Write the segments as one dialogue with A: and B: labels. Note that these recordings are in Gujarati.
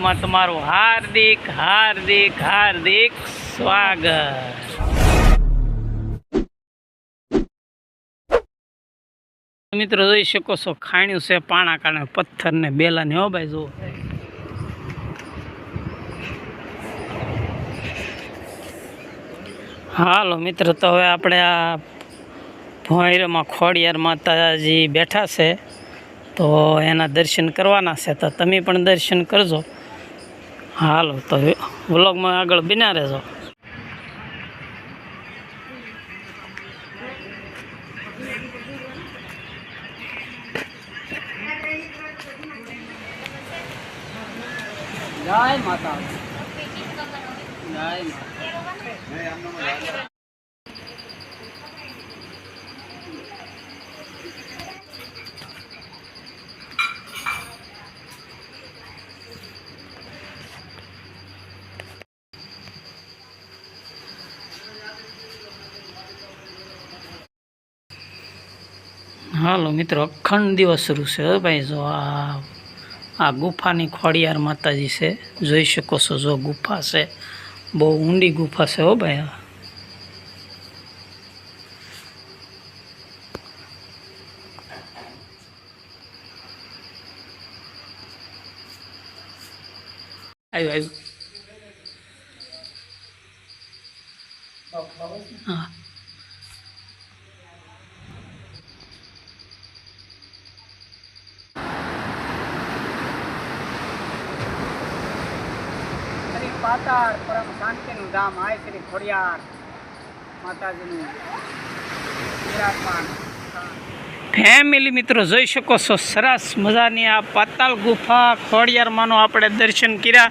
A: વ્લોગમાં તમારું હાર્દિક હાર્દિક હાર્દિક સ્વાગત. મિત્રો જોઈ શકો છો, ખાણ્યું છે પાણા કારણે પથ્થર ને બેલા ને હો ભાઈ, જુઓ. હાલો મિત્રો, તો હવે આપણે આ ભોંયરમાં ખોડિયાર માતાજી બેઠા છે, તો એના દર્શન કરવાના છે, તો તમે પણ દર્શન કરજો. હાલો તો વ્લોગમાં આગળ બિના રહેજો. જય માતા જય માતા હાલો મિત્રો અખંડ દિવસ શરૂ છે ભાઈ. જો આ આ ગુફાની ખોડિયાર માતાજી છે. જોઈ શકો છો જો ગુફા છે. બહુ ઊંડી ગુફા છે હો ભાઈ. આવ્યું આવ્યું હા.
B: પાતાળ પરમ શાંતિનું ધામ આય શ્રી ખોડિયાર માતાજીનું વિરાજમાન
A: ફેમિલી મિત્રો, જોઈ શકો છો, સરસ મજાની આ પાતાળ ગુફા ખોડિયારમાંનો આપણે દર્શન કર્યા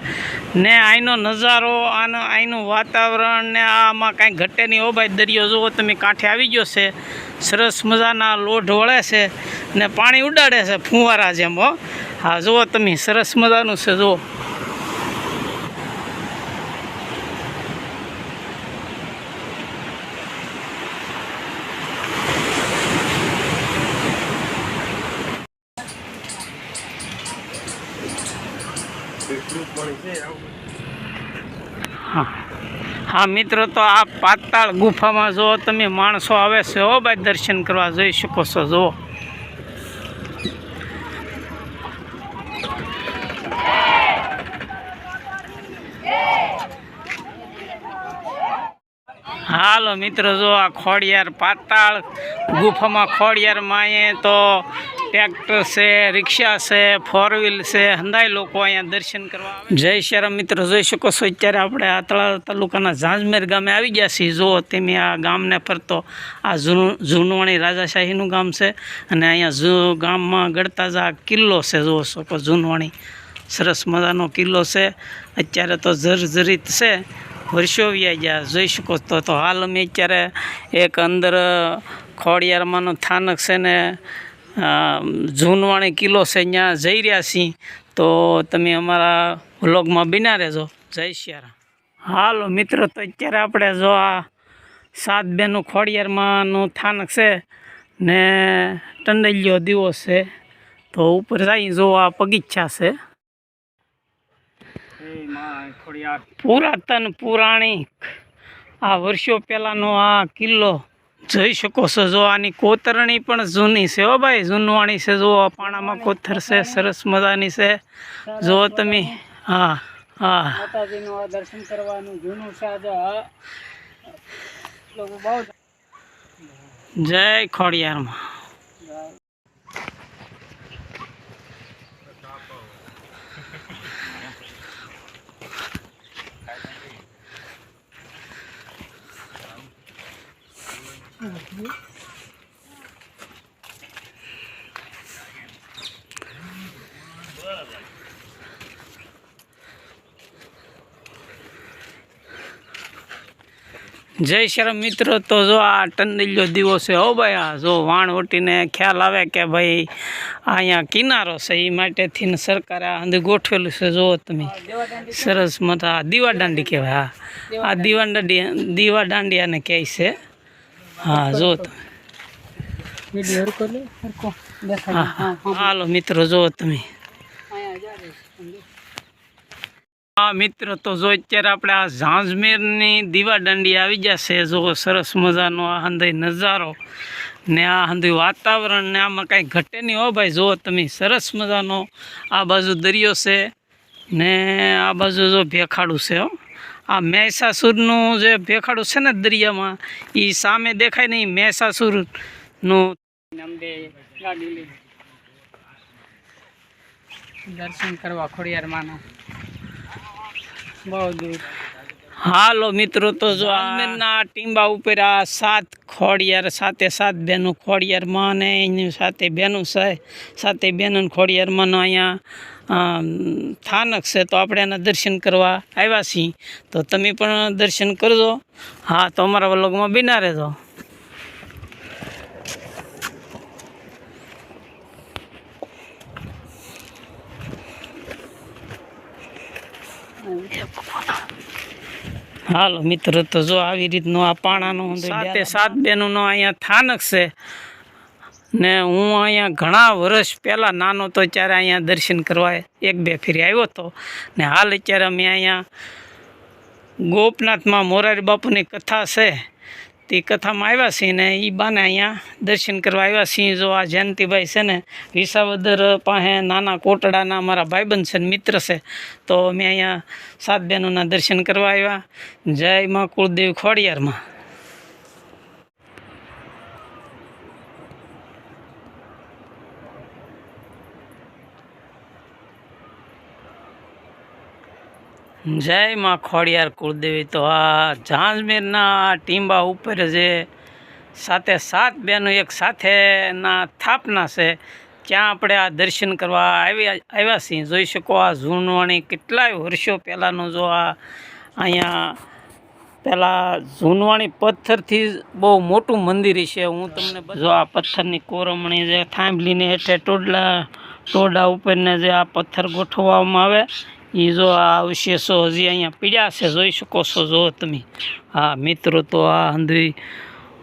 A: ને અહીંનો નજારો, આનો અહીંનું વાતાવરણ ને આમાં કાંઈ ઘટે નહીં. હો ભાઈ, દરિયો જુઓ, તમે કાંઠે આવી ગયો છે. સરસ મજાના લોઢ વળે છે ને પાણી ઉડાડે છે, ફુવારા જેમ, હો. હા, જુઓ તમે, સરસ મજાનું છે, જુઓ. હા. હા, મિત્રો, તો આ પાતાળ ગુફામાં જુઓ, તમે માણસો આવે છે, હો ભાઈ દર્શન કરવા જઈ શકો છો, જુઓ. હાલો, મિત્રો જો આ ખોડિયાર પાતાળ ગુફામાં ખોડિયાર માએ તો ટ્રેક્ટર છે, રિક્ષા છે ફોર વ્હીલ છે, હંધાય લોકો અહીંયા દર્શન કરવા જય શરમ મિત્રો, જોઈ શકો છો અત્યારે આપણે આ તળાવ તાલુકાના ઝાંઝમેર ગામે આવી ગયા છીએ. જુઓ તમે આ ગામને ફરતો આ જૂનું જૂનવાણી રાજાશાહીનું ગામ છે અને અહીંયા જૂ ગામમાં આ કિલ્લો છે. જુઓ શકો જૂનવાણી સરસ મજાનો કિલ્લો છે. અત્યારે તો જર્જરિત છે, વર્ષો વ્યા જોઈ શકો તો હાલ અમે અત્યારે એક અંદર ખોડિયારમાંનું થાનક છે ને જૂનવાણી કિલ્લો છે ત્યાં જઈ રહ્યા છીએ, તો તમે અમારા વ્લોગમાં બિના રહેજો. જય શિયારા હાલો મિત્રો, તો અત્યારે આપણે જો આ સાત બેનું ખોડિયારમાંનું થાનક છે ને ટંડલિયો દીવો છે, તો ઉપર જઈ જો આ પગીચ્છા છે. પુરાતન પુરાણિક. આ વર્ષો પહેલાંનો આ કિલ્લો જોઈ શકો છો જો આની કોતરણી પણ જૂની છે હો ભાઈ જૂનવાણી છે જો પાણામાં કોથર છે સરસ મજાની છે. જો તમે હા હા.
B: દર્શન કરવાનું જૂનું છે
A: જય ખોડિયારમાં. જય શરમ મિત્રો, તો જો આ ટંડિલ્યો દીવો છે હો ભાઈ, આ જો વાણ ઓટીને ખ્યાલ આવે કે ભાઈ અહીંયા કિનારો છે એ માટેથી સરકારે આ અંદર ગોઠવેલું છે, જુઓ તમે. સરસ મજા દીવા દાંડી કહેવાય, હા. આ દીવા દાંડી, દીવા દાંડિયાને કહે છે. હા જો હાલો મિત્રો જુઓ તમે. હા મિત્રો તો જો અત્યારે આપણે આ ઝાંઝમેરની દીવા દાંડી આવી જશે. જો સરસ મજાનો આ હંદય નજારો ને આ હંદય વાતાવરણ ને આમાં કાંઈ ઘટે નહીં હો ભાઈ. જો તમે સરસ મજાનો આ બાજુ દરિયો છે ને આ બાજુ જો ભેખાડું છે હો. આ મહેસાસુરનું જે ભેખાડું છે ને દરિયામાં એ સામે દેખાય નહીં મહેસાસુરનું.
B: દર્શન કરવા ખોડિયારમાં બહુ દૂર.
A: હાલો મિત્રો તો જો આમેરના ટીંબા ઉપર આ સાત ખોડિયાર સાતે સાત બેનું ખોડિયારમાં ને એની સાથે બેનું છે સાથે બેનું ખોડિયારમાં અહીંયા. સ્થાનક છે તો આપણે એના દર્શન કરવા આવ્યા છીએ. તો તમે પણ દર્શન કરજો. હા તો અમારા વ્લોગમાં બિના રહેજો. હાલો મિત્રો તો જો આવી રીતનું આ પાણાનું સાતે સાત બેનું અહીંયા સ્થાનક છે. ને હું અહીંયા ઘણા વર્ષ પહેલાં નાનો તો ત્યારે અહીંયા દર્શન કરવા એક બે ફેરી આવ્યો હતો. ને હાલ અત્યારે અમે અહીંયા ગોપનાથમાં મોરારી બાપુની કથા છે. તે કથામાં આવ્યા છીએ ને એ બાને અહીંયા દર્શન કરવા આવ્યા છીએ. જો આ જયંતિભાઈ છે ને વિસાવદર પાસે નાના કોટડાના અમારા ભાઈબંધ છે મિત્ર છે. તો અમે અહીંયા સાત બહેનોના દર્શન કરવા આવ્યા. જય માં કુળદેવ ખોડિયારમાં. જય માં ખોડિયાર કુળદેવી. તો આ ઝાંઝમીરના ટીંબા ઉપર જે સાથે સાત બહેનો એક સાથેના સ્થાપના છે, ત્યાં આપણે આ દર્શન કરવા આવ્યા આવ્યા છીએ. જોઈ શકો આ ઝૂનવાણી કેટલાય વર્ષો પહેલાંનું જો આ અહીંયા પહેલાં ઝૂનવાણી પથ્થરથી બહુ મોટું મંદિર છે. હું તમને જો આ પથ્થરની કોરમણી જે થાંભલીને હેઠે ટોડલા ટોડા ઉપરને જે આ પથ્થર ગોઠવવામાં આવે એ જો આ અવશેષો હજી અહીંયા પીડ્યા છે જોઈ શકો છો, જો તમે. હા, મિત્રો, તો આ હંધવી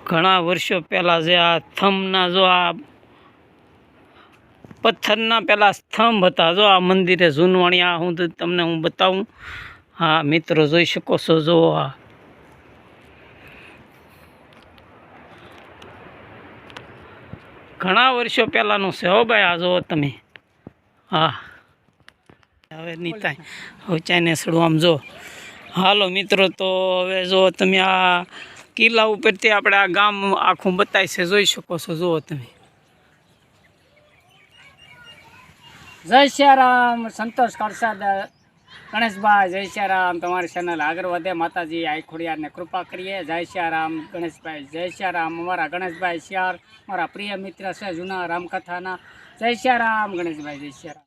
A: ઘણા વર્ષો પહેલાં જે આ થંભના જો આ પથ્થરના પહેલાં સ્તંભ હતા, જો આ મંદિરે જૂનવાણી, આ હું તમને હું બતાવું. હા, મિત્રો, જોઈ શકો છો, જો આ. ઘણા વર્ષો પહેલાંનું છે હો ભાઈ, આ જુઓ તમે. હા. હવે નહીં હવે ચાઈને સડું. આમ જો હાલો મિત્રો તો હવે જો તમે આ કિલ્લા ઉપરથી આપણે આ ગામ આખું બતાય છે જોઈ શકો છો જુઓ તમે.
B: જય શ્યારામ સંતોષ કરસાદ ગણેશભાઈ જય શ્યારામ તમારી ચેનલ આગળ વધે. માતાજી આઈ ખોડિયારને કૃપા કરીએ. જય શ્યારામ ગણેશભાઈ જય શ્યારામ અમારા ગણેશભાઈ શ્યાર મારા પ્રિય મિત્ર છે જૂના રામકથાના. જય શ્યારામ ગણેશભાઈ જય સિયારામ.